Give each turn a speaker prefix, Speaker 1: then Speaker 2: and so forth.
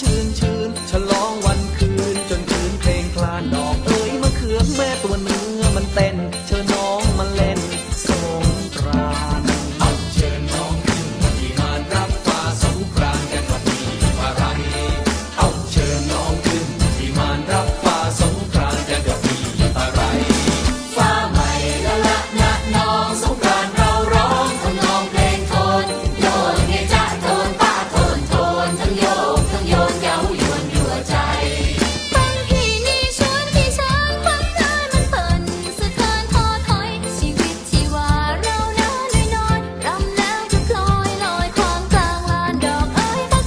Speaker 1: ชื่นชื่นฉลองวันคืนจนคืนเพลงคลานดอกเอ้ยมะเขือแม่ตัวหนึ่ง